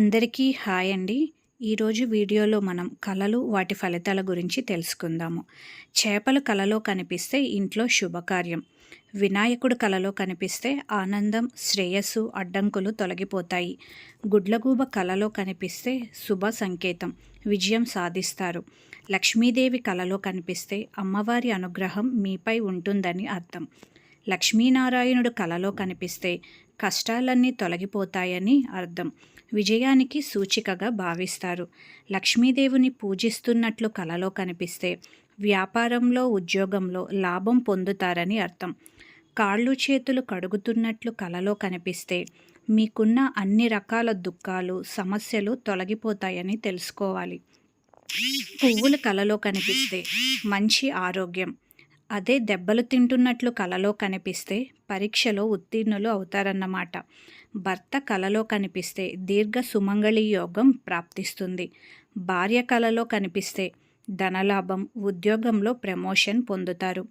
అందరికీ హాయ్ అండి. ఈరోజు వీడియోలో మనం కళలు వాటి ఫలితాల గురించి తెలుసుకుందాము. చేపలు కళలో కనిపిస్తే ఇంట్లో శుభకార్యం. వినాయకుడు కళలో కనిపిస్తే ఆనందం శ్రేయస్సు అడ్డంకులు తొలగిపోతాయి. గుడ్లగూబ కళలో కనిపిస్తే శుభ సంకేతం విజయం సాధిస్తారు. లక్ష్మీదేవి కళలో కనిపిస్తే అమ్మవారి అనుగ్రహం మీపై ఉంటుందని అర్థం. లక్ష్మీనారాయణుడు కలలో కనిపిస్తే కష్టాలన్నీ తొలగిపోతాయని అర్థం. విజయానికి సూచికగా భావిస్తారు. లక్ష్మీదేవిని పూజిస్తున్నట్లు కలలో కనిపిస్తే వ్యాపారంలో ఉద్యోగంలో లాభం పొందుతారని అర్థం. కాళ్ళు చేతులు కడుగుతున్నట్లు కలలో కనిపిస్తే మీకున్న అన్ని రకాల దుఃఖాలు సమస్యలు తొలగిపోతాయని తెలుసుకోవాలి. పువ్వులు కలలో కనిపిస్తే మంచి ఆరోగ్యం. అదే దెబ్బలు తింటున్నట్లు కలలో కనిపిస్తే పరీక్షలో ఉత్తీర్ణులు అవుతారన్నమాట. భర్త కలలో కనిపిస్తే దీర్ఘ సుమంగళి యోగం ప్రాప్తిస్తుంది. భార్య కలలో కనిపిస్తే ధనలాభం ఉద్యోగంలో ప్రమోషన్ పొందుతారు.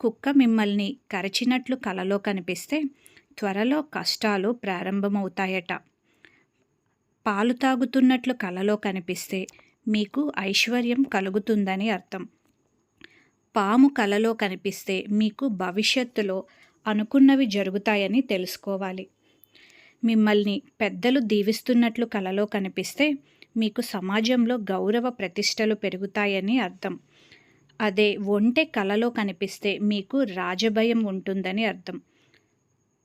కుక్క మిమ్మల్ని కరచినట్లు కలలో కనిపిస్తే త్వరలో కష్టాలు ప్రారంభమవుతాయట. పాలు తాగుతున్నట్లు కలలో కనిపిస్తే మీకు ఐశ్వర్యం కలుగుతుందని అర్థం. పాము కలలో కనిపిస్తే మీకు భవిష్యత్తులో అనుకున్నవి జరుగుతాయని తెలుసుకోవాలి. మిమ్మల్ని పెద్దలు దీవిస్తున్నట్లు కలలో కనిపిస్తే మీకు సమాజంలో గౌరవ ప్రతిష్టలు పెరుగుతాయని అర్థం. అదే ఒంటె కలలో కనిపిస్తే మీకు రాజభయం ఉంటుందని అర్థం.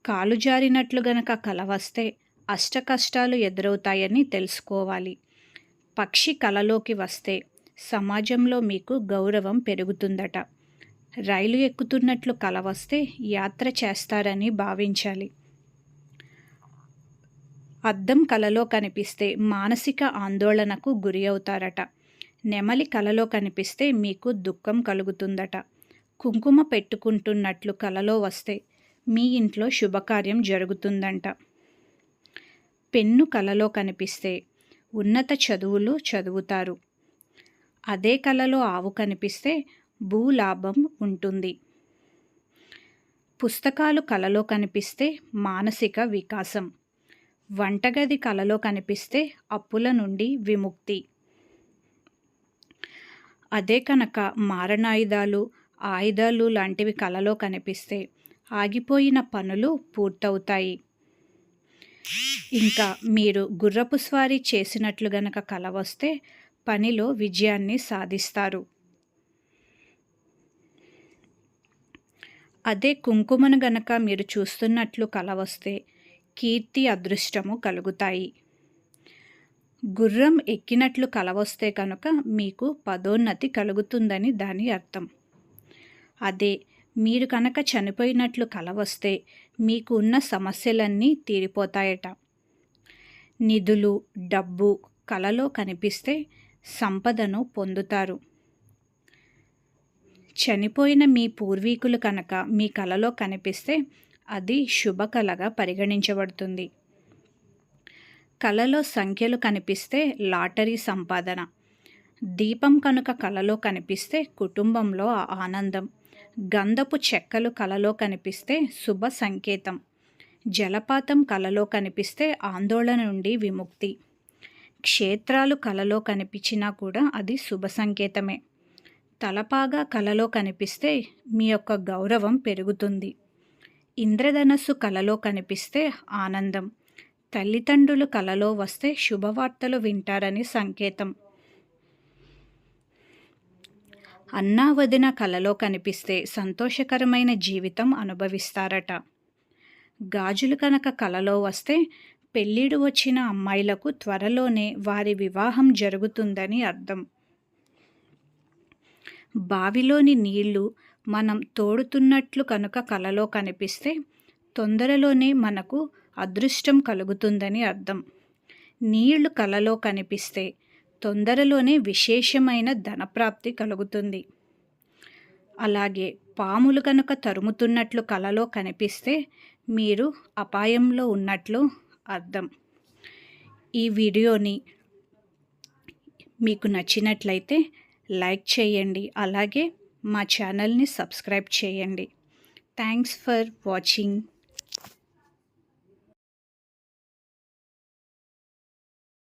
కాలు జారినట్లు గనక కల వస్తే అష్ట కష్టాలు ఎదురవుతాయని తెలుసుకోవాలి. పక్షి కలలోకి వస్తే సమాజంలో మీకు గౌరవం పెరుగుతుందట. రైలు ఎక్కుతున్నట్లు కల వస్తే యాత్ర చేస్తారని భావించాలి. అద్దం కలలో కనిపిస్తే మానసిక ఆందోళనకు గురి అవుతారట. నెమలి కలలో కనిపిస్తే మీకు దుఃఖం కలుగుతుందట. కుంకుమ పెట్టుకుంటున్నట్లు కలలో వస్తే మీ ఇంట్లో శుభకార్యం జరుగుతుందంట. పెన్ను కలలో కనిపిస్తే ఉన్నత చదువులు చదువుతారు. అదే కలలో ఆవు కనిపిస్తే భూలాభం ఉంటుంది. పుస్తకాలు కలలో కనిపిస్తే మానసిక వికాసం. వంటగది కలలో కనిపిస్తే అప్పుల నుండి విముక్తి. అదే కనుక మారణాయుధాలు ఆయుధాలు లాంటివి కలలో కనిపిస్తే ఆగిపోయిన పనులు పూర్తవుతాయి. ఇంకా మీరు గుర్రపు స్వారీ చేసినట్లు గనక కల వస్తే పనిలో విజయాన్ని సాధిస్తారు. అదే కుంకుమను గనక మీరు చూస్తున్నట్లు కల వస్తే కీర్తి అదృష్టము కలుగుతాయి. గుర్రం ఎక్కినట్లు కలవస్తే కనుక మీకు పదోన్నతి కలుగుతుందని దాని అర్థం. అదే మీరు కనుక చనిపోయినట్లు కలవస్తే మీకు ఉన్న సమస్యలన్నీ తీరిపోతాయట. నిధులు డబ్బు కలలో కనిపిస్తే సంపదను పొందుతారు. చనిపోయిన మీ పూర్వీకులు కనుక మీ కలలో కనిపిస్తే అది శుభకళగా పరిగణించబడుతుంది. కలలో సంఖ్యలు కనిపిస్తే లాటరీ సంపాదన. దీపం కనుక కలలో కనిపిస్తే కుటుంబంలో ఆనందం. గంధపు చెక్కలు కలలో కనిపిస్తే శుభ సంకేతం. జలపాతం కలలో కనిపిస్తే ఆందోళన నుండి విముక్తి. క్షేత్రాలు కలలో కనిపించినా కూడా అది శుభ సంకేతమే. తలపాగా కలలో కనిపిస్తే మీ యొక్క గౌరవం పెరుగుతుంది. ఇంద్రధనస్సు కలలో కనిపిస్తే ఆనందం. తల్లిదండ్రులు కలలో వస్తే శుభవార్తలు వింటారని సంకేతం. అన్నా వదిన కలలో కనిపిస్తే సంతోషకరమైన జీవితం అనుభవిస్తారట. గాజులు కనుక కలలో వస్తే పెళ్ళిడు వచ్చిన అమ్మాయిలకు త్వరలోనే వారి వివాహం జరుగుతుందని అర్థం. బావిలోని నీళ్ళు మనం తోడుతున్నట్లు కనుక కలలో కనిపిస్తే తొందరలోనే మనకు అదృష్టం కలుగుతుందని అర్థం. నీళ్ళు కలలో కనిపిస్తే తొందరలోనే విశేషమైన ధనప్రాప్తి కలుగుతుంది. అలాగే పాములు కనుక తరుముతున్నట్లు కలలో కనిపిస్తే మీరు అపాయంలో ఉన్నట్లు అర్థం. ఈ వీడియోని మీకు నచ్చినట్లయితే లైక్ చేయండి అలాగే మా ఛానల్ని సబ్స్క్రైబ్ చేయండి. Thanks for watching.